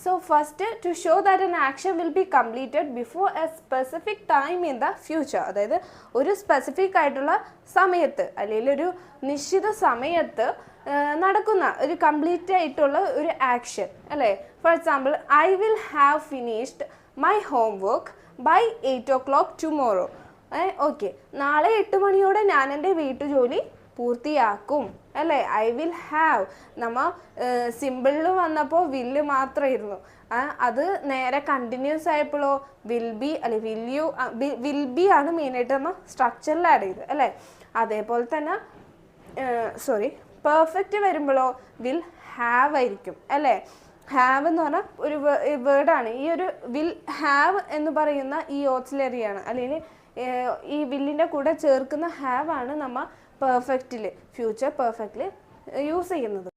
So first to show that an action will be completed before a specific time in the future അതായത് ഒരു specific ആയിട്ടുള്ള സമയത്ത് അല്ലെങ്കിൽ ഒരു നിശ്ചിത സമയത്ത് നടക്കുന്ന ഒരു കംപ്ലീറ്റ് ആയിട്ടുള്ള ഒരു ആക്ഷൻ അല്ലേ? For example I will have finished my homework by eight o'clock tomorrow ഏ ഓക്കെ നാളെ എട്ട് മണിയോടെ ഞാൻ എന്റെ വീട്ടുജോലി പൂർത്തിയാക്കും. അല്ലേ? ഐ വിൽ ഹാവ് നമ്മൾ സിമ്പിളിൽ വന്നപ്പോൾ വില്ല് മാത്രമായിരുന്നു അത് നേരെ കണ്ടിന്യൂസ് ആയപ്പോഴോ വിൽ ബി അല്ലെ വിൽ യു വിൽ ബി ആണ് മെയിനായിട്ട് നമ്മൾ സ്ട്രക്ചറിൽ ആഡ് ചെയ്തത് അല്ലേ? അതേപോലെ തന്നെ സോറി പെർഫെക്റ്റ് വരുമ്പോഴോ വിൽ ഹാവ് ആയിരിക്കും അല്ലേ? ഹാവ് എന്ന് പറഞ്ഞാൽ ഒരു വേർഡാണ് ഈ ഒരു വിൽ ഹാവ് എന്ന് പറയുന്ന ഈ ഓക്സിലറിയാണ് അല്ലെങ്കിൽ ഈ വില്ലിന്റെ കൂടെ ചേർക്കുന്ന ഹാവ് ആണ് നമ്മൾ പെർഫെക്റ്റിൽ ഫ്യൂച്ചർ പെർഫെക്റ്റിൽ യൂസ് ചെയ്യുന്നത്.